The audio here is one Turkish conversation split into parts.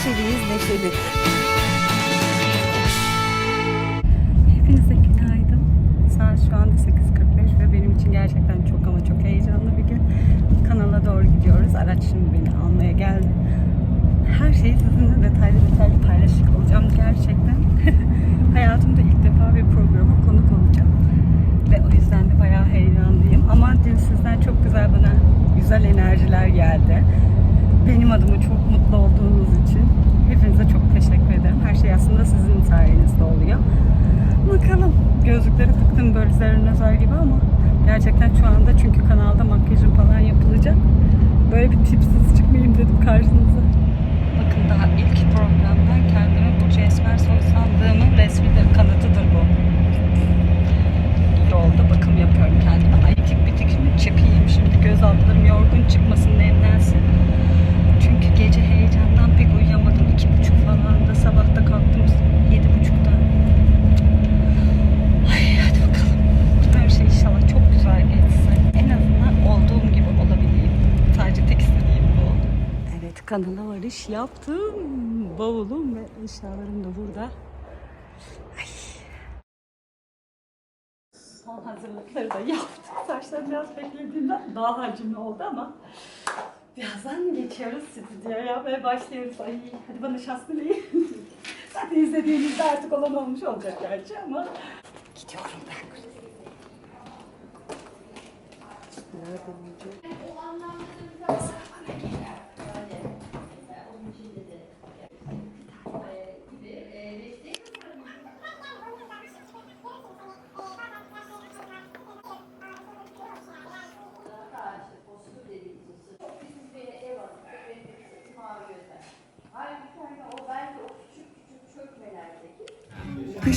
neşeliyiz, neşeli. Hepinize günaydın. Saat şu anda 8.45 ve benim için gerçekten çok ama çok heyecanlı bir gün. Kanala doğru gidiyoruz. Araç şimdi beni almaya geldi. Her şeyi sizinle detaylı detaylı paylaşacak olacağım gerçekten. Hayatımda ilk defa bir programa konuk olacağım. Ve o yüzden de bayağı heyecanlıyım. Ama dün sizden çok güzel bana güzel enerjiler geldi. Benim adıma çok mutlu olduğunuz için hepinize çok teşekkür ederim. Her şey aslında sizin sayenizde oluyor. Bakalım. Gözlükleri taktım böyle zerre nazar gibi ama gerçekten şu anda çünkü kanalda makyajım falan yapılacak. Böyle bir tipsiz çıkmayayım dedim karşınıza. Bakın daha ilk programdan kendime Burcu Esmer soy sandığımın resmi de kanıtıdır bu. İyi oldu. Bakım yapıyorum kendime. Ay itik bitik şimdi çıkayım. Şimdi göz altlarım yorgun çıkmasın nemlensin. Çünkü gece heyecandan pek uyuyamadım. İki buçuk falan da sabahta kalktım. Yedi buçukta. Ay hadi bakalım. Her şey inşallah çok güzel geçsin. En azından olduğum gibi olabileyim. Sadece tek istediğim bu. Evet varış yaptım. Bavulum ve eşyalarım da burada. Ay. Son hazırlıkları da yaptık. Saçlarım biraz beklediğimden daha hacimli oldu ama birazdan geçiyoruz stüdyoya ve başlıyoruz. Ay hadi bana şans dileyin. Zaten izlediğinizde artık olan olmuş olacak gerçi ama gidiyorum ben.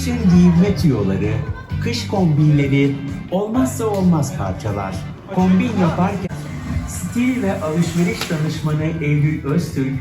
Kışın giyinme tüyoları, kış kombinleri, olmazsa olmaz parçalar. Kombin yaparken stil ve alışveriş danışmanı Eylül Öztürk,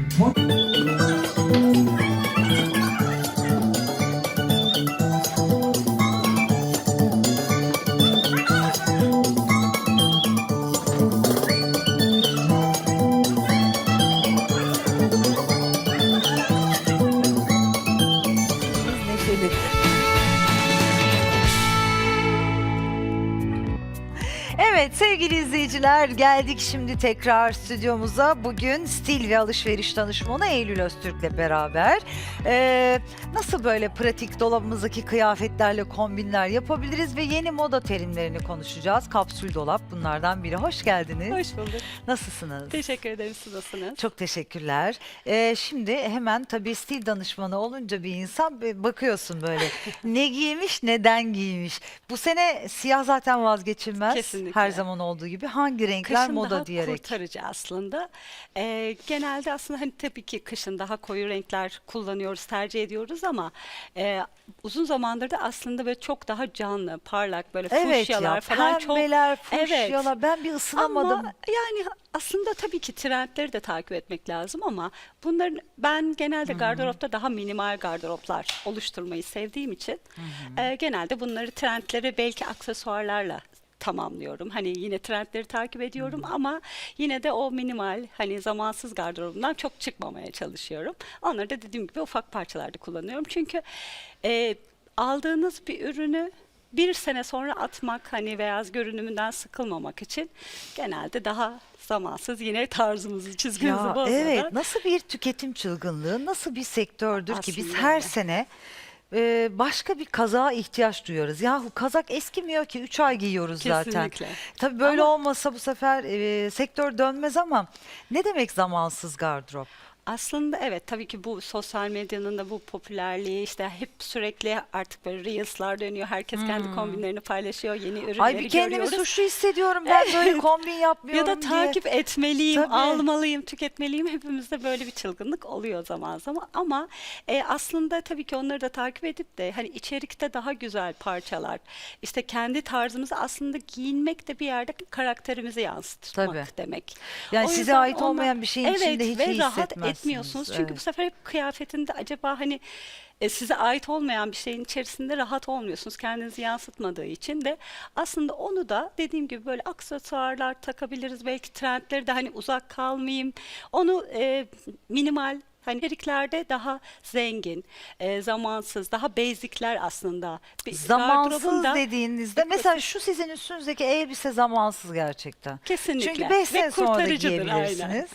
izleyiciler geldik şimdi tekrar stüdyomuza. Bugün stil ve alışveriş danışmanı Eylül Öztürk'le beraber. Ee, nasıl böyle pratik dolabımızdaki kıyafetlerle kombinler yapabiliriz ve yeni moda terimlerini konuşacağız. Kapsül dolap bunlardan biri. Hoş geldiniz. Hoş bulduk. Nasılsınız? Teşekkür ederim. Siz nasılsınız? Çok teşekkürler. Ee, şimdi hemen tabii stil danışmanı olunca bir insan bakıyorsun böyle ne giymiş neden giymiş. Bu sene siyah zaten vazgeçilmez. Kesinlikle. Her zaman olduğu gibi hangi renkler Kışın moda daha diyerek. kurtarıcı aslında. Ee, genelde aslında hani tabii ki kışın daha koyu renkler kullanıyoruz, tercih ediyoruz ama e, uzun zamandır da aslında böyle çok daha canlı, parlak böyle Evet fuşyalar ya falan çok Evet. fuşyalar ben bir ısınamadım. Ama yani aslında tabii ki trendleri de takip etmek lazım ama bunların ben genelde gardıropta daha minimal gardıroplar oluşturmayı sevdiğim için e, genelde bunları trendleri belki aksesuarlarla tamamlıyorum. Hani yine trendleri takip ediyorum ama yine de o minimal hani zamansız gardırobumdan çok çıkmamaya çalışıyorum. Onları da dediğim gibi ufak parçalarda kullanıyorum. Çünkü e, aldığınız bir ürünü bir sene sonra atmak hani beyaz görünümünden sıkılmamak için genelde daha zamansız yine tarzımızı çizgimizi Ya bozmadan. evet nasıl bir tüketim çılgınlığı, nasıl bir sektördür ki biz Aslında her öyle. sene e, başka bir kazağa ihtiyaç duyuyoruz. Yahu kazak eskimiyor ki 3 ay giyiyoruz zaten. Kesinlikle. Tabii böyle Ama- olmasa bu sefer e, sektör dönmez ama ne demek zamansız gardırop? Aslında evet tabii ki bu sosyal medyanın da bu popülerliği işte hep sürekli artık böyle reels'lar dönüyor. Herkes kendi kombinlerini paylaşıyor. Yeni ürünleri Hmm. Ay bir kendimi görüyoruz. suçlu hissediyorum ben böyle kombin Ya yapmıyorum da diye. takip etmeliyim, Tabii. almalıyım, tüketmeliyim. Hepimizde böyle bir çılgınlık oluyor zaman zaman. Ama e, aslında tabii ki onları da takip edip de hani içerikte daha güzel parçalar, işte kendi tarzımızı aslında giyinmek de bir yerde karakterimizi yansıtmak Tabii. demek. Yani O size yüzden ait olmayan bir şeyin içinde hiç ve iyi rahat hissetmezsiniz. Etmiyorsunuz. Çünkü Evet. bu sefer hep kıyafetinde acaba hani e, size ait olmayan bir şeyin içerisinde rahat olmuyorsunuz. Kendinizi yansıtmadığı için de aslında onu da dediğim gibi böyle aksesuarlar takabiliriz. Belki trendleri de hani uzak kalmayayım. Onu e, minimal Hani içeriklerde daha zengin, e, zamansız, daha basic'ler aslında. Bir Zamansız dediğinizde mesela şu sizin üstünüzdeki elbise zamansız gerçekten. Kesinlikle. Çünkü 5 Ve sene sonra kurtarıcıdır, aynen.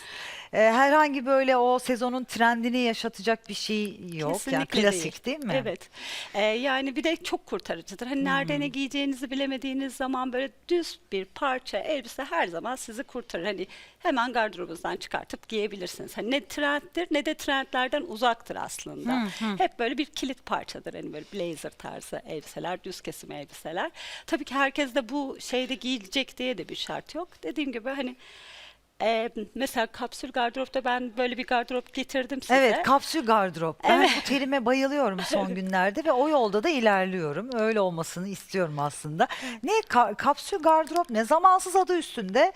Ee, herhangi böyle o sezonun trendini yaşatacak bir şey yok. yani Kesinlikle klasik değil, mi? Evet. Ee, yani bir de çok kurtarıcıdır. Hani nerede ne giyeceğinizi bilemediğiniz zaman böyle düz bir parça elbise her zaman sizi kurtarır. Hani hemen gardırobunuzdan çıkartıp giyebilirsiniz. Hani ne trenddir ne de trendlerden uzaktır aslında. Hep böyle bir kilit parçadır. Hani böyle blazer tarzı elbiseler, düz kesim elbiseler. Tabii ki herkes de bu şeyde giyilecek diye de bir şart yok. Dediğim gibi hani e, mesela kapsül gardıropta ben böyle bir gardırop getirdim size. Evet, kapsül gardırop. Ben Evet. bu terime bayılıyorum son günlerde ve o yolda da ilerliyorum. Öyle olmasını istiyorum aslında. Ne ka- kapsül gardırop ne zamansız adı üstünde.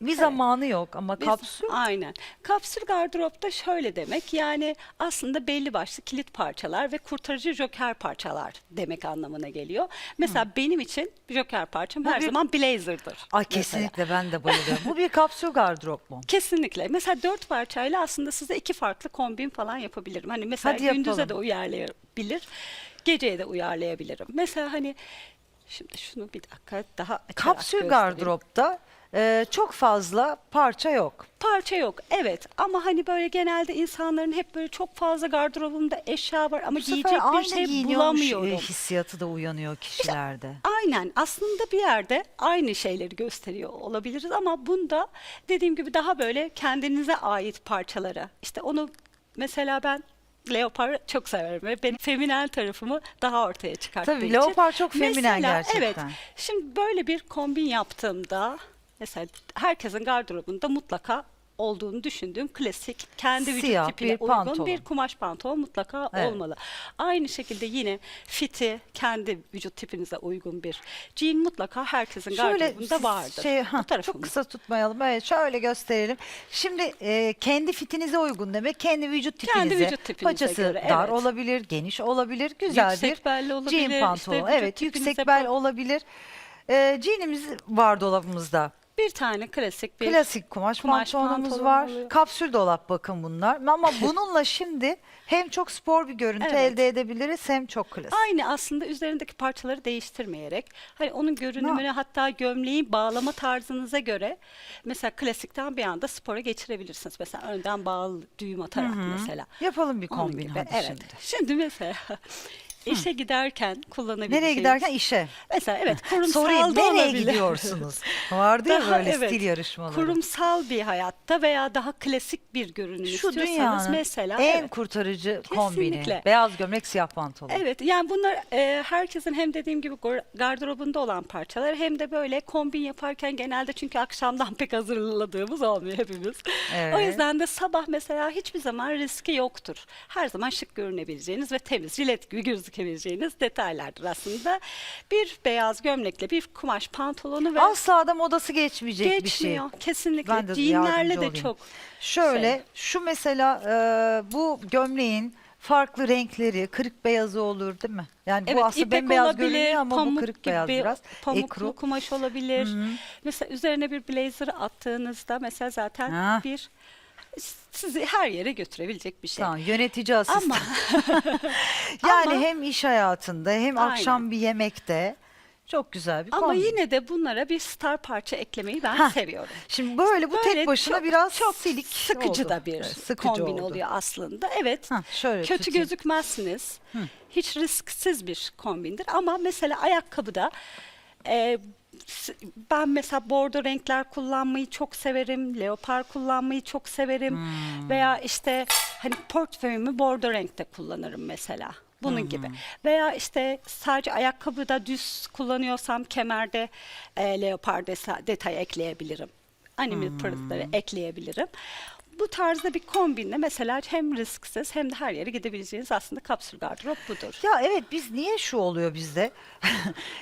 Bir zamanı yok ama Biz- kapsül Aynen. Kapsül gardıropta şöyle demek yani aslında belli başlı kilit parçalar ve kurtarıcı joker parçalar demek anlamına geliyor. Mesela benim için joker parçam her bir- zaman blazer'dır. Ay mesela. kesinlikle ben de bayılıyorum. Bu bir kapsül gardırop mu? Kesinlikle. Mesela dört parçayla aslında size iki farklı kombin falan yapabilirim. Hani mesela Hadi gündüze de uyarlayabilir, geceye de uyarlayabilirim. Mesela hani şimdi şunu bir dakika daha açarak Kapsül göstereyim. gardıropta e, çok fazla parça yok. Parça yok evet ama hani böyle genelde insanların hep böyle çok fazla gardırobumda eşya var ama Bu sefer giyecek bir şey giyiniyormuş e, bulamıyorum. hissiyatı da uyanıyor kişilerde. Aynen aslında bir yerde aynı şeyleri gösteriyor olabiliriz ama bunda dediğim gibi daha böyle kendinize ait parçaları işte onu mesela ben Leopar çok severim ve benim feminen tarafımı daha ortaya çıkarttığı Tabii, için. leopar çok feminen Mesela, gerçekten. Evet şimdi böyle bir kombin yaptığımda mesela herkesin gardırobunda mutlaka olduğunu düşündüğüm klasik kendi vücut Siyah tipine bir uygun pantolon. bir kumaş pantolon mutlaka Evet. olmalı. Aynı şekilde yine fiti kendi vücut tipinize uygun bir jean mutlaka herkesin gardırobunda vardır. Şey, Bu ha, tarafım. çok kısa tutmayalım. Evet, şöyle gösterelim. Şimdi e, kendi fitinize uygun demek. Kendi vücut Kendi tipinize. vücut tipinize Paçası göre, dar evet. olabilir, geniş olabilir, güzel Yüksek bir belli olabilir, jean işte pantolon. vücut evet, tipinize yüksek bel pa- olabilir. E, jeanimiz var dolabımızda. Bir tane klasik bir Klasik kumaş, kumaş pantolonumuz pantolon var. oluyor. Kapsül dolap bakın bunlar. Ama bununla şimdi hem çok spor bir görüntü Evet. elde edebiliriz hem çok klasik. Aynı aslında üzerindeki parçaları değiştirmeyerek hani onun görünümünü hatta gömleğin bağlama tarzınıza göre mesela klasikten bir anda spora geçirebilirsiniz. Mesela önden bağlı düğüm atarak mesela. Yapalım bir Onun kombin gibi, hadi evet. şimdi. Şimdi mesela işe giderken kullanabileceğiniz. Nereye giderken işe. Mesela evet kurumsal Sorayım nereye olabilir. gidiyorsunuz? Vardı ya böyle evet, stil yarışmaları. Kurumsal bir hayatta veya daha klasik bir görünüm Şu istiyorsanız mesela en evet. kurtarıcı kombini. Kesinlikle. Beyaz gömlek, siyah pantolon. Evet yani bunlar e, herkesin hem dediğim gibi gardırobunda olan parçalar hem de böyle kombin yaparken genelde çünkü akşamdan pek hazırladığımız olmuyor hepimiz. Evet. O yüzden de sabah mesela hiçbir zaman riski yoktur. Her zaman şık görünebileceğiniz ve temiz jilet gibi gözükebileceğiniz detaylardır aslında. Bir beyaz gömlekle bir kumaş pantolonu ve Asla da modası geçmeyecek bir şey. geçmiyor. Kesinlikle. Ben de yardımcı de olayım. çok Şöyle şey. şu mesela e, bu gömleğin farklı renkleri, kırık beyazı olur değil mi? Yani bu aslında bembeyaz görünüyor ama bu kırık beyaz biraz. Pamuklu Ekru. kumaş olabilir. Mesela üzerine bir blazer attığınızda mesela zaten Ha. bir sizi her yere götürebilecek bir şey. Tamam, yönetici asistan. Ama yani ama- hem iş hayatında hem Aynen. akşam bir yemekte çok güzel bir ama yine de bunlara bir star parça eklemeyi ben Hah. seviyorum. Şimdi böyle bu Böyle tek başına çok- biraz çok silik sıkıcı oldu. da bir Evet, sıkıcı kombin oldu. oluyor aslında. Evet. Hah, şöyle kötü tutayım. gözükmezsiniz. Hiç risksiz bir kombindir ama mesela ayakkabıda e, ben mesela bordo renkler kullanmayı çok severim. Leopar kullanmayı çok severim. Hmm. Veya işte hani portföyümü bordo renkte kullanırım mesela. Bunun gibi. Veya işte sadece ayakkabıda düz kullanıyorsam kemerde e, leopar detay ekleyebilirim. Anime pırıltıları ekleyebilirim. Bu tarzda bir kombinle mesela hem risksiz hem de her yere gidebileceğiniz aslında kapsül gardırop budur. Ya evet biz niye şu oluyor bizde?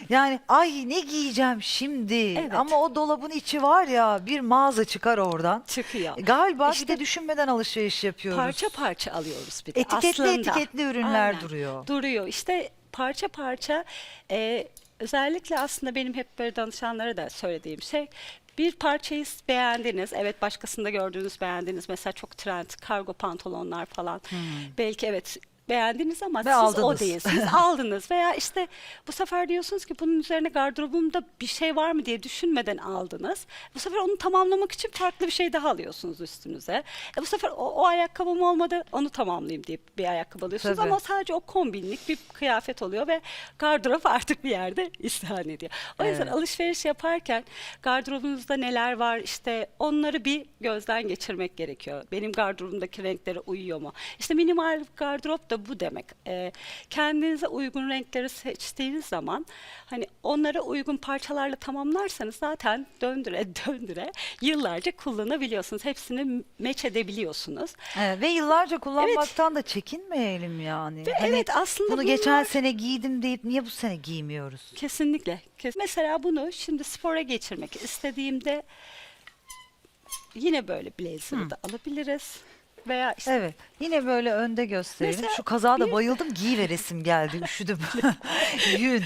yani ay ne giyeceğim şimdi? Evet. Ama o dolabın içi var ya bir mağaza çıkar oradan. Çıkıyor. Galiba bir İşte de düşünmeden alışveriş yapıyoruz. Parça parça alıyoruz bir de. Etiketli aslında. etiketli ürünler duruyor. Duruyor. İşte parça parça e, özellikle aslında benim hep böyle danışanlara da söylediğim şey Bir parçayı beğendiniz. Evet başkasında gördüğünüz beğendiniz. Mesela çok trend kargo pantolonlar falan. Belki evet beğendiniz ama Ve siz o aldınız. değil. Siz aldınız veya işte bu sefer diyorsunuz ki bunun üzerine gardırobumda bir şey var mı diye düşünmeden aldınız. Bu sefer onu tamamlamak için farklı bir şey daha alıyorsunuz üstünüze. E bu sefer o, o ayakkabım olmadı onu tamamlayayım diye bir ayakkabı alıyorsunuz Tabii. ama sadece o kombinlik bir kıyafet oluyor ve gardırop artık bir yerde isyan ediyor. O yüzden Evet. alışveriş yaparken gardırobunuzda neler var işte onları bir gözden geçirmek gerekiyor. Benim gardırobumdaki renklere uyuyor mu? İşte minimal gardırop da bu demek. Ee, kendinize uygun renkleri seçtiğiniz zaman hani onlara uygun parçalarla tamamlarsanız zaten döndüre döndüre yıllarca kullanabiliyorsunuz. Hepsini meç edebiliyorsunuz. Evet, ve yıllarca kullanmaktan da çekinmeyelim yani. Ve Hani evet, aslında bunu geçen bunlar- sene giydim deyip niye bu sene giymiyoruz? Kesinlikle. Kes- Mesela bunu şimdi spora geçirmek istediğimde yine böyle blazer'ı da alabiliriz. Veya işte Evet. Yine böyle önde gösterelim. Mesela Şu kazağa da bir- bayıldım. Giyiveresim geldi. Üşüdüm. Yün.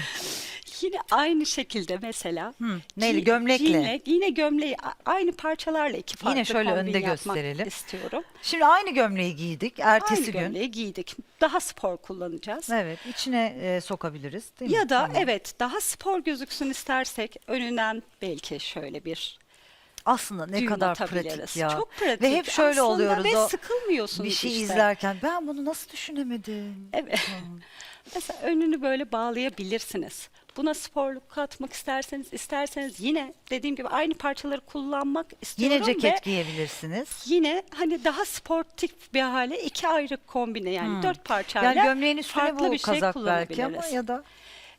yine aynı şekilde mesela Hı, neyle? gi- Gömlekle. Yine, yine gömleği a- aynı parçalarla iki farklı Yine şöyle kombin önde yapmak gösterelim. istiyorum. Şimdi aynı gömleği giydik. Ertesi aynı gün. gömleği giydik. Daha spor kullanacağız. Evet. içine e, sokabiliriz. Değil mi? Ya da Tamam. evet daha spor gözüksün istersek önünden belki şöyle bir Aslında ne düğüm kadar atabiliriz. pratik ya. Çok pratik. Ve hep şöyle Aslında oluyoruz. Ve o sıkılmıyorsunuz bir şey işte. izlerken ben bunu nasıl düşünemedim? Evet. Mesela önünü böyle bağlayabilirsiniz. Buna sporluk katmak isterseniz isterseniz yine dediğim gibi aynı parçaları kullanmak istiyorum Yine ceket ve giyebilirsiniz. yine hani daha sportif bir hale iki ayrı kombine yani dört parçayla Yani gömleğin üstüne farklı bu bir şey kazak belki ama kullanabiliriz. ya da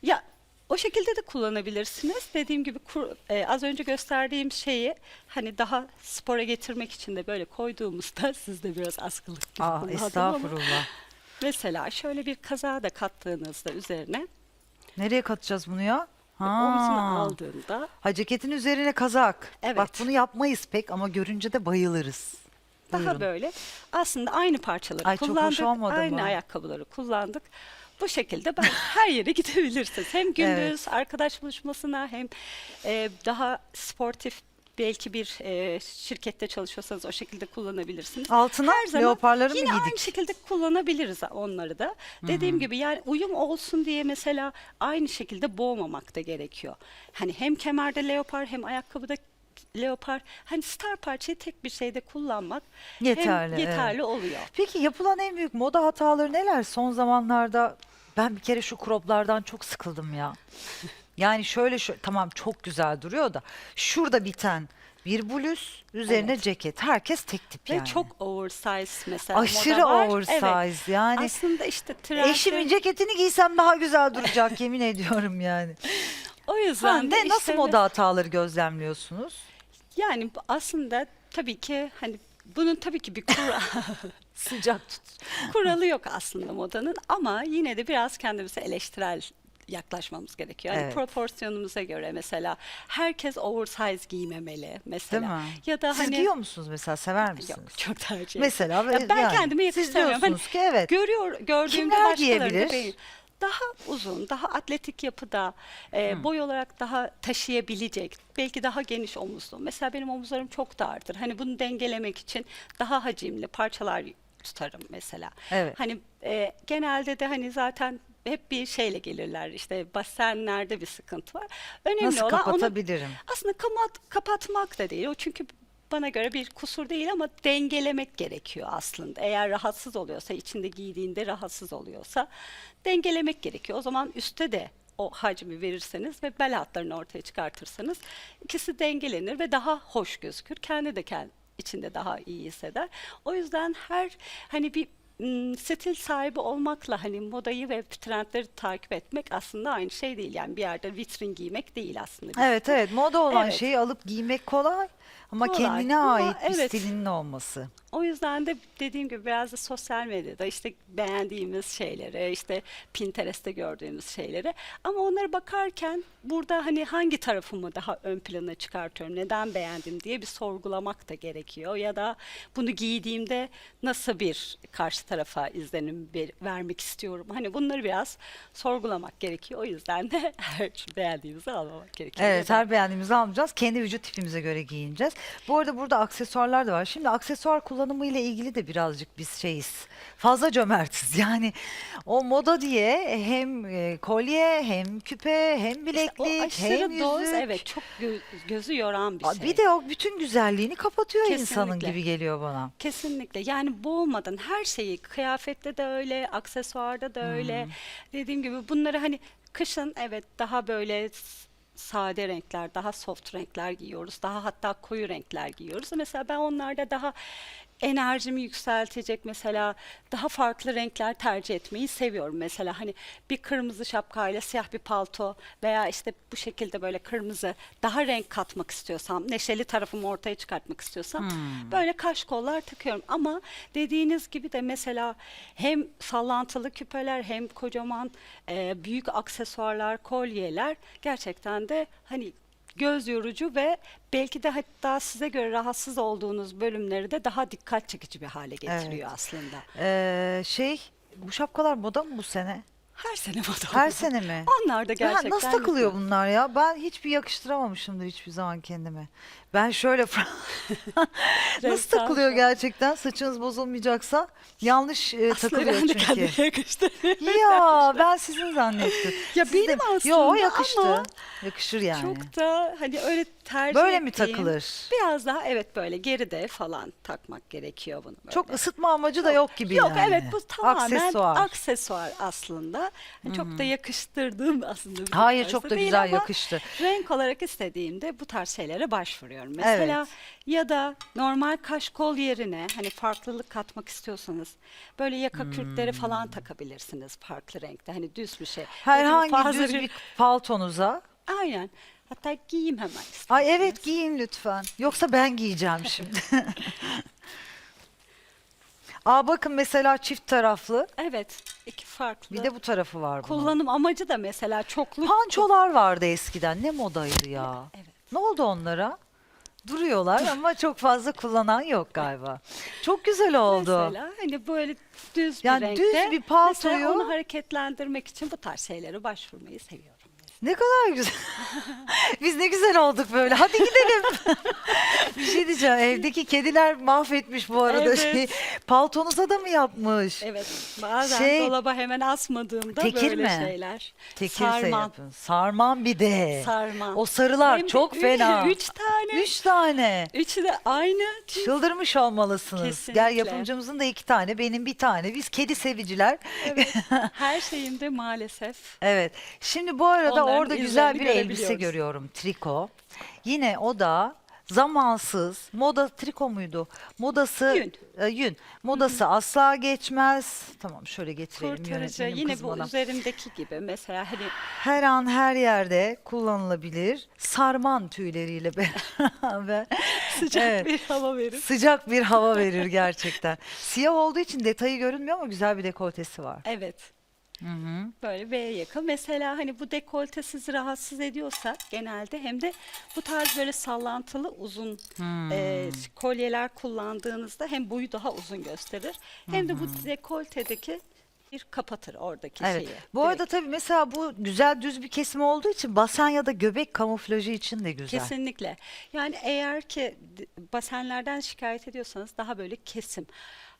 Ya o şekilde de kullanabilirsiniz. Dediğim gibi kur- e, az önce gösterdiğim şeyi hani daha spora getirmek için de böyle koyduğumuzda siz de biraz askılık gibi Aa, estağfurullah. Mesela şöyle bir kaza da kattığınızda üzerine Nereye katacağız bunu ya? omzuna aldığında Ha ceketin üzerine kazak. Evet. Bak bunu yapmayız pek ama görünce de bayılırız. daha Buyurun. böyle aslında aynı parçaları Ay, çok hoş kullandık, olmadı aynı mı? ayakkabıları kullandık. Bu şekilde ben her yere gidebilirsiniz. Hem gündüz Evet. arkadaş buluşmasına hem e, daha sportif belki bir e, şirkette çalışıyorsanız o şekilde kullanabilirsiniz. Altına Her zaman leoparları mı yine aynı giydik? şekilde kullanabiliriz onları da. Dediğim gibi yani uyum olsun diye mesela aynı şekilde boğmamak da gerekiyor. Hani hem kemerde leopar hem ayakkabıda leopar. Hani star parçayı tek bir şeyde kullanmak hem Yeterli, evet. yeterli oluyor. Peki yapılan en büyük moda hataları neler? Son zamanlarda ben bir kere şu croplardan çok sıkıldım ya. Yani şöyle şöyle tamam çok güzel duruyor da şurada biten bir bluz üzerine Evet. ceket. Herkes tek tip Ve yani. çok oversize mesela Aşırı moda var. oversize Evet. yani. Aslında işte trendde Eşimin ceketini giysem daha güzel duracak yemin ediyorum yani. O Ha, yüzden de nasıl işte moda hataları gözlemliyorsunuz? Yani aslında tabii ki hani bunun tabii ki bir kura, Sıcak tut. kuralı yok aslında modanın ama yine de biraz kendimize eleştirel yaklaşmamız gerekiyor. Yani Evet. proporsiyonumuza göre mesela herkes oversize giymemeli mesela. Değil? Ya da Siz hani giyiyor musunuz mesela sever misiniz? Yok çok tercih Mesela Ya ben yani kendime siz yakıştıramıyorum. Hani diyorsunuz ki evet. Görüyor, gördüğümde Kimler giyebilir? beğen- Daha uzun, daha atletik yapıda, e, boy olarak daha taşıyabilecek, belki daha geniş omuzlu. Mesela benim omuzlarım çok dardır. Hani bunu dengelemek için daha hacimli parçalar tutarım mesela. Evet. Hani e, genelde de hani zaten hep bir şeyle gelirler. İşte basenlerde bir sıkıntı var. Önemli Nasıl olan onu kapatabilirim? aslında kapat, kapatmak da değil. O çünkü bana göre bir kusur değil ama dengelemek gerekiyor aslında. Eğer rahatsız oluyorsa, içinde giydiğinde rahatsız oluyorsa dengelemek gerekiyor. O zaman üstte de o hacmi verirseniz ve bel hatlarını ortaya çıkartırsanız ikisi dengelenir ve daha hoş gözükür. Kendi de kendi içinde daha iyi hisseder. O yüzden her hani bir stil sahibi olmakla hani modayı ve trendleri takip etmek aslında aynı şey değil. Yani bir yerde vitrin giymek değil aslında. Evet evet moda olan Evet. şeyi alıp giymek kolay Ama Kolay. kendine Ama ait bir evet. stilinin olması. O yüzden de dediğim gibi biraz da sosyal medyada işte beğendiğimiz şeylere, işte Pinterest'te gördüğümüz şeylere ama onlara bakarken burada hani hangi tarafımı daha ön plana çıkartıyorum, neden beğendim diye bir sorgulamak da gerekiyor ya da bunu giydiğimde nasıl bir karşı tarafa izlenim ver- vermek istiyorum. Hani bunları biraz sorgulamak gerekiyor. O yüzden de her beğendiğimizi almamak gerekiyor. Evet her beğendiğimizi almayacağız. Kendi vücut tipimize göre giyineceğiz. Bu arada burada aksesuarlar da var. Şimdi aksesuar kullanımı ile ilgili de birazcık biz şeyiz. Fazla cömertiz. Yani o moda diye hem e, kolye hem küpe hem İşte bileklik o hem aşırı doz yüzük. evet çok gö- gözü yoran bir Aa, şey. Bir de o bütün güzelliğini kapatıyor insanın Kesinlikle. gibi geliyor bana. Kesinlikle. Yani boğmadan her şeyi kıyafette de öyle, aksesuarda da öyle. Dediğim gibi bunları hani kışın evet daha böyle s- sade renkler, daha soft renkler giyiyoruz. Daha hatta koyu renkler giyiyoruz. Mesela ben onlarda daha enerjimi yükseltecek mesela daha farklı renkler tercih etmeyi seviyorum. Mesela hani bir kırmızı şapkayla siyah bir palto veya işte bu şekilde böyle kırmızı daha renk katmak istiyorsam, neşeli tarafımı ortaya çıkartmak istiyorsam böyle kaş kollar takıyorum. Ama dediğiniz gibi de mesela hem sallantılı küpeler hem kocaman e, büyük aksesuarlar, kolyeler gerçekten de hani göz yorucu ve belki de hatta size göre rahatsız olduğunuz bölümleri de daha dikkat çekici bir hale getiriyor aslında. Ee, şey bu şapkalar moda mı bu sene? Her sene moda Her oluyor. sene mi? Onlar da Ya gerçekten nasıl takılıyor güzel. bunlar ya? Ben hiçbir yakıştıramamışımdır hiçbir zaman kendime. Ben şöyle nasıl takılıyor gerçekten? Saçınız bozulmayacaksa yanlış e, Aslında takılıyor ben de çünkü. kendime yakıştırıyorum. Ya ben sizin zannettim. Ya Siz benim de- aslında Yo yakıştı. ama Yakışır yani. Çok da hani öyle tercih Böyle mi ettiğim, takılır? Biraz daha evet böyle geride falan takmak gerekiyor bunu böyle. Çok ısıtma amacı da yok gibi Yok yani. evet bu tamamen Aksesuar. aksesuar, aslında. Yani Çok da yakıştırdığım aslında. bir Hayır, çok da değil güzel ama yakıştı. Renk olarak istediğimde bu tarz şeylere başvuruyorum. Mesela Evet. ya da normal kaş kol yerine hani farklılık katmak istiyorsanız böyle yaka kürkleri Hmm. falan takabilirsiniz farklı renkte. Hani düz bir şey. Herhangi Fazla düz bir paltonuza. Aynen. Hatta giyeyim hemen. Ay evet giyin lütfen. Yoksa ben giyeceğim şimdi. Aa bakın mesela çift taraflı. Evet. iki farklı. Bir de bu tarafı var bunun. kullanım amacı da mesela çoklu. Pançolar vardı eskiden. Ne modaydı ya? Evet. Ne oldu onlara? Duruyorlar ama çok fazla kullanan yok galiba. Çok güzel oldu. Mesela hani böyle düz bir Yani renkte. düz bir Mesela paltoyu- onu hareketlendirmek için bu tarz şeylere başvurmayı seviyorum. Ne kadar güzel. Biz ne güzel olduk böyle. Hadi gidelim. bir şey diyeceğim. Evdeki kediler mahvetmiş bu arada Evet. şey. Paltonuza da mı yapmış? Evet. Bazen Şey- dolaba hemen asmadığımda Tekir böyle mi? şeyler. Tekirse Sarman. yapın. Sarman bir de. Sarman. O sarılar Hem de çok üç- fena. Üç tane. Üç tane. Üçü de aynı. Çıldırmış olmalısınız. Kesinlikle. Gel yapımcımızın da iki tane, benim bir tane. Biz kedi seviciler. Evet. Her şeyimde maalesef. Evet. Şimdi bu arada orada güzel bir elbise görüyorum. Triko. Yine o da zamansız. Moda triko muydu? Modası Yün. e, yün. Modası asla geçmez. Tamam şöyle getirelim. Kurtarıcı yönetmenim yine bu kızmadan. üzerimdeki gibi mesela hani Her an her yerde kullanılabilir. Sarman tüyleriyle beraber. sıcak Evet. bir hava verir. Sıcak bir hava verir gerçekten. Siyah olduğu için detayı görünmüyor ama güzel bir dekoltesi var. Evet. Hı hı. Böyle B'ye yakın. Mesela hani bu dekolte sizi rahatsız ediyorsa genelde hem de bu tarz böyle sallantılı uzun e, kolyeler kullandığınızda hem boyu daha uzun gösterir hem de bu dekoltedeki bir kapatır oradaki Evet. şeyi. Bu arada tabii mesela bu güzel düz bir kesim olduğu için basen ya da göbek kamuflajı için de güzel. Kesinlikle. Yani eğer ki basenlerden şikayet ediyorsanız daha böyle kesim.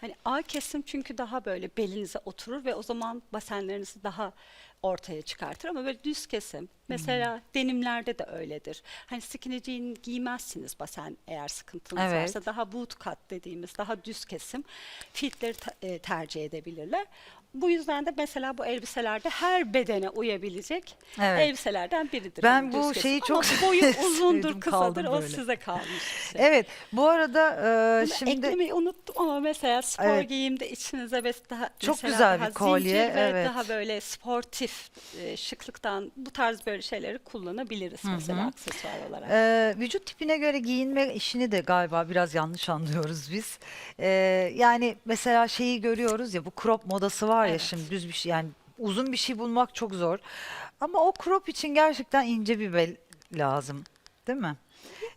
Hani A kesim çünkü daha böyle belinize oturur ve o zaman basenlerinizi daha ortaya çıkartır ama böyle düz kesim. Mesela denimlerde de öyledir. Hani skinny jean giymezsiniz basen eğer sıkıntınız Evet. varsa daha boot cut dediğimiz daha düz kesim fitleri e, tercih edebilirler. Bu yüzden de mesela bu elbiselerde her bedene uyabilecek Evet. elbiselerden biridir. Ben düz bu kesim. şeyi Ama çok boyu uzundur kısadır o size kalmış şey. Evet. Bu arada e, Bunu şimdi eklemeyi unuttum ama mesela spor Evet. giyimde içinize mes- daha Çok güzel daha bir kolye, ve evet. daha böyle sportif e, şıklıktan bu tarz böyle şeyleri kullanabiliriz mesela aksesuar olarak. Ee, vücut tipine göre giyinme işini de galiba biraz yanlış anlıyoruz biz. Ee, yani mesela şeyi görüyoruz ya bu crop modası var ya Evet. şimdi düz bir şey yani uzun bir şey bulmak çok zor. Ama o crop için gerçekten ince bir bel lazım. Değil mi?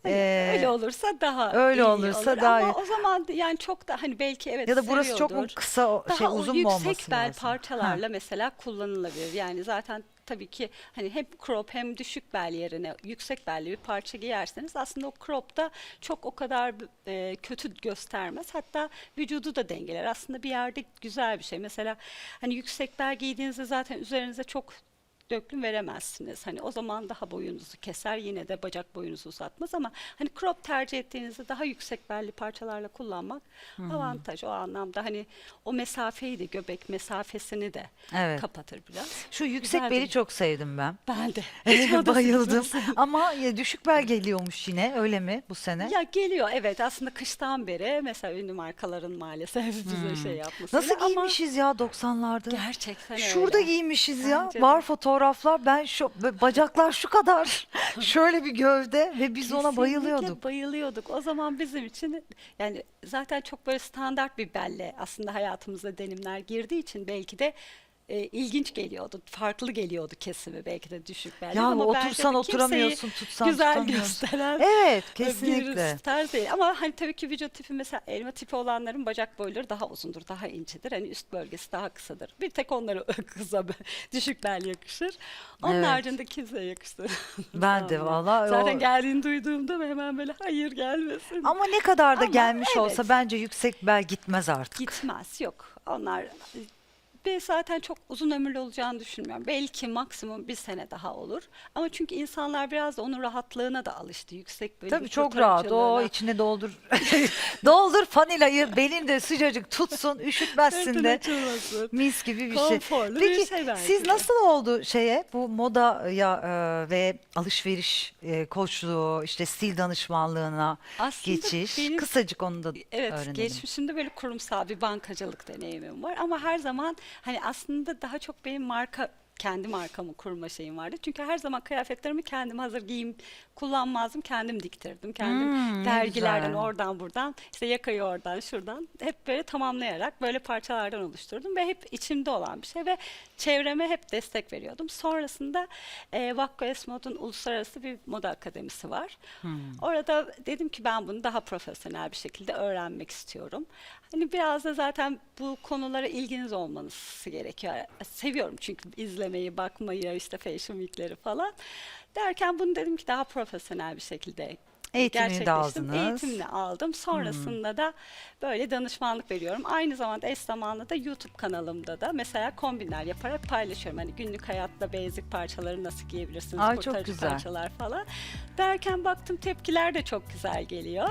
Ee, öyle olursa daha öyle iyi olursa olur. daha Ama iyi. o zaman da yani çok da hani belki evet ya da burası çok mu seviyordur. kısa o- daha şey o uzun mu olması yüksek bel lazım? parçalarla mesela kullanılabilir. Yani zaten tabii ki hani hem crop hem düşük bel yerine yüksek belli bir parça giyerseniz aslında o crop da çok o kadar e, kötü göstermez. Hatta vücudu da dengeler. Aslında bir yerde güzel bir şey. Mesela hani yüksek bel giydiğinizde zaten üzerinize çok döklüm veremezsiniz. Hani o zaman daha boyunuzu keser yine de bacak boyunuzu uzatmaz ama hani crop tercih ettiğinizde daha yüksek belli parçalarla kullanmak avantaj o anlamda hani o mesafeyi de göbek mesafesini de Evet. kapatır biraz. Şu yüksek Güzel beli bir- çok sevdim ben. Ben de. Bayıldım. Ama düşük bel geliyormuş yine öyle mi bu sene? Ya geliyor evet aslında kıştan beri mesela ünlü markaların maalesef bize şey yapması. Nasıl giymişiz ya 90'larda? Gerçekten Şurada öyle. giymişiz ya. Bence. Var fotoğraflar. Ben şu bacaklar şu kadar. Şöyle bir gövde ve biz ona Kesinlikle bayılıyorduk. bayılıyorduk. O zaman bizim için yani zaten çok böyle standart bir belle aslında hayatımıza denimler girdiği için belki de e, ilginç geliyordu. Farklı geliyordu kesimi belki de düşük belle. Ya ama otursan de kimseyi oturamıyorsun, tutsan güzel gösteren Evet, bir kesinlikle. tarz değil. Ama hani tabii ki vücut tipi mesela elma tipi olanların bacak boyları daha uzundur, daha incedir. Hani üst bölgesi daha kısadır. Bir tek onlara kısa, be- düşük bel yakışır. Onun Evet. haricinde kimseye yakıştır. Ben de vallahi Zaten o- geldiğini duyduğumda hemen böyle hayır gelmesin. Ama ne kadar da Ama gelmiş evet. olsa bence yüksek bel gitmez artık. Gitmez yok. Onlar ve zaten çok uzun ömürlü olacağını düşünmüyorum. Belki maksimum bir sene daha olur. Ama çünkü insanlar biraz da onun rahatlığına da alıştı. Yüksek böyle Tabii bir çok rahat. O içine doldur. doldur fanilayı belinde sıcacık tutsun, üşütmezsin de. Mis gibi bir şey. Konforlu bir Peki şey belki siz de. nasıl oldu şeye bu moda ya e, ve alışveriş e, koçluğu işte stil danışmanlığına Aslında geçiş? benim- Kısacık onu da Evet, öğrenelim. geçmişimde böyle kurumsal bir bankacılık deneyimim var ama her zaman hani aslında daha çok benim marka kendi markamı kurma şeyim vardı. Çünkü her zaman kıyafetlerimi kendim hazır giyim kullanmazdım. Kendim diktirdim. Kendim Hmm, dergilerden güzel. oradan buradan işte yakayı oradan şuradan hep böyle tamamlayarak böyle parçalardan oluşturdum ve hep içimde olan bir şey ve çevreme hep destek veriyordum. Sonrasında e, Vakko Esmod'un uluslararası bir moda akademisi var. Hmm. Orada dedim ki ben bunu daha profesyonel bir şekilde öğrenmek istiyorum. Hani biraz da zaten bu konulara ilginiz olmanız gerekiyor. Seviyorum çünkü izlemeyi, bakmayı, işte fashion week'leri falan. Derken bunu dedim ki daha profesyonel bir şekilde Eğitimini de aldınız. Eğitimini aldım. Sonrasında da böyle danışmanlık veriyorum. Aynı zamanda eş zamanlı da YouTube kanalımda da mesela kombinler yaparak paylaşıyorum. Hani günlük hayatta basic parçaları nasıl giyebilirsiniz, Ay, çok güzel. parçalar falan. Derken baktım tepkiler de çok güzel geliyor.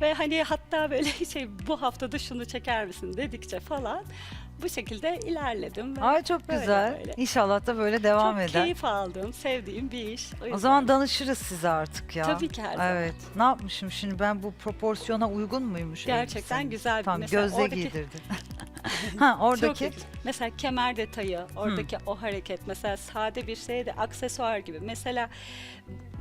Ve hani hatta böyle şey bu haftada şunu çeker misin dedikçe falan bu şekilde ilerledim. ve Ay çok böyle güzel. böyle. İnşallah da böyle devam Çok eder. keyif aldığım, sevdiğim bir iş. O yüzden- zaman danışırız size artık ya. Tabii ki her zaman. Evet. Ne yapmışım şimdi ben bu proporsiyona uygun muymuş? Gerçekten elbisem? güzel bir- Tamam mesela gözle oradaki- giydirdin. ha Çok oradaki. Mesela kemer detayı, oradaki o hareket, mesela sade bir şey de aksesuar gibi. Mesela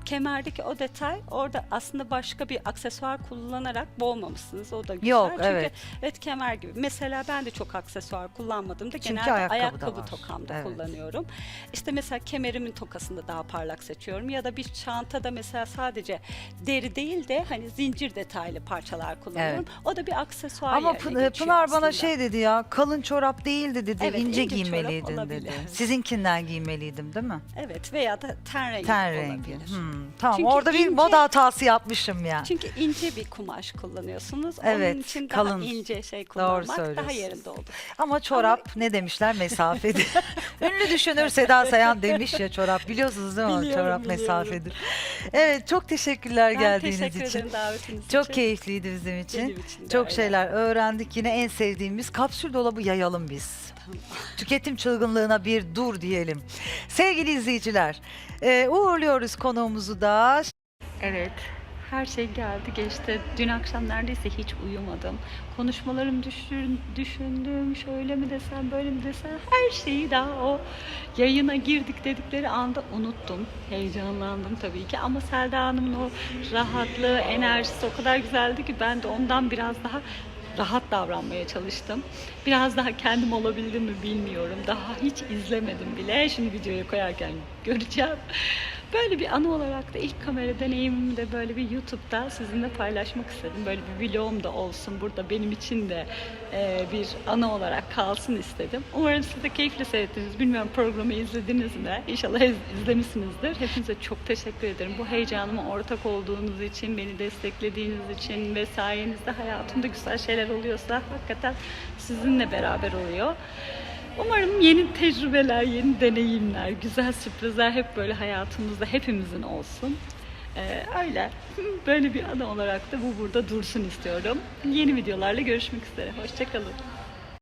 kemerdeki o detay orada aslında başka bir aksesuar kullanarak boğmamışsınız. O da güzel. Yok, Çünkü evet. evet kemer gibi. Mesela ben de çok aksesuar kullanmadım da Çünkü genelde ayakkabı da ayakkabı var. tokamda Evet. kullanıyorum. İşte mesela kemerimin tokasını da daha parlak seçiyorum ya da bir çantada mesela sadece deri değil de hani zincir detaylı parçalar kullanıyorum. O da bir aksesuar Ama yerine Pın- geçiyor Pınar bana aslında. şey dedi ya kalın çorap değildi dedi Evet, ince, ince giymeliydin dedi. Sizinkinden giymeliydim değil mi? Evet veya da ten rengi Ten rengi. olabilir. Hmm, Tamam Çünkü orada bir ince- moda hatası yapmışım ya. Çünkü ince bir kumaş kullanıyorsunuz. Evet, Onun için kalın. daha ince şey kullanmak daha yerinde olur. Ama çorap ne demişler mesafedir. Ünlü düşünür Seda Sayan demiş ya çorap biliyorsunuz değil mi? Biliyorum, çorap biliyorum. mesafedir. Evet çok teşekkürler Ben geldiğiniz teşekkür için. ederim davetiniz Çok için. keyifliydi bizim için. Benim için de Çok öyle. şeyler öğrendik. Yine en sevdiğimiz kapsül dolabı yayalım biz. Tüketim çılgınlığına bir dur diyelim. Sevgili izleyiciler, e, uğurluyoruz konuğumuzu da. Evet, her şey geldi geçti. Dün akşam neredeyse hiç uyumadım. Konuşmalarım düşün, düşündüm, şöyle mi desem, böyle mi desem her şeyi daha o yayına girdik dedikleri anda unuttum. Heyecanlandım tabii ki ama Selda Hanım'ın o rahatlığı, enerjisi o kadar güzeldi ki ben de ondan biraz daha rahat davranmaya çalıştım. Biraz daha kendim olabildim mi bilmiyorum. Daha hiç izlemedim bile. Şimdi videoya koyarken göreceğim. Böyle bir anı olarak da ilk kamera deneyimimi de böyle bir YouTube'da sizinle paylaşmak istedim. Böyle bir vlogum da olsun burada benim için de e, bir anı olarak kalsın istedim. Umarım siz de keyifle seyrettiniz. Bilmiyorum programı izlediniz mi? İnşallah iz- izlemişsinizdir. Hepinize çok teşekkür ederim. Bu heyecanıma ortak olduğunuz için, beni desteklediğiniz için ve sayenizde hayatımda güzel şeyler oluyorsa hakikaten sizinle beraber oluyor. Umarım yeni tecrübeler, yeni deneyimler, güzel sürprizler hep böyle hayatımızda hepimizin olsun. Ee, öyle. Böyle bir anı olarak da bu burada dursun istiyorum. Yeni videolarla görüşmek üzere. Hoşçakalın.